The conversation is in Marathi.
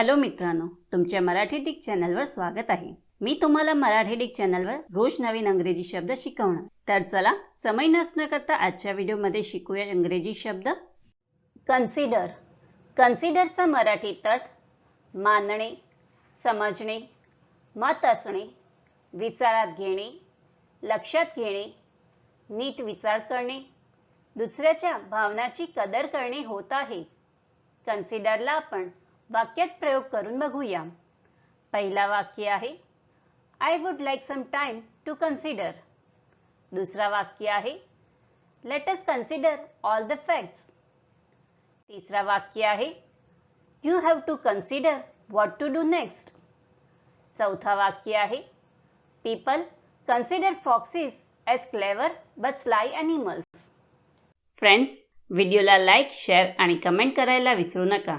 हॅलो मित्रांनो तुमच्या मराठी डिक चॅनलवर स्वागत आहे. मी तुम्हाला मराठी डिक चॅनलवर रोज नवीन अंग्रेजी शब्द शिकवणार. तर चला समय नसणं करता आजच्या व्हिडिओमध्ये शिकूया इंग्रजी शब्द. कन्सिडर कन्सिडरचा मराठी तट मानणे समजणे मत असणे विचारात घेणे लक्षात घेणे नीट विचार करणे दुसऱ्याच्या भावनाची कदर करणे होत आहे. कन्सिडरला आपण वाक्यात प्रयोग करून बघूया. पहिला वाक्य आहे I would like some time to consider दुसरा वाक्य आहे let us consider all the facts तिसरा वाक्य आहे you have to consider what to do next चौथा वाक्य आहे people consider foxes as clever but sly animals friends व्हिडिओला लाईक शेअर आणि कमेंट करायला विसरू नका.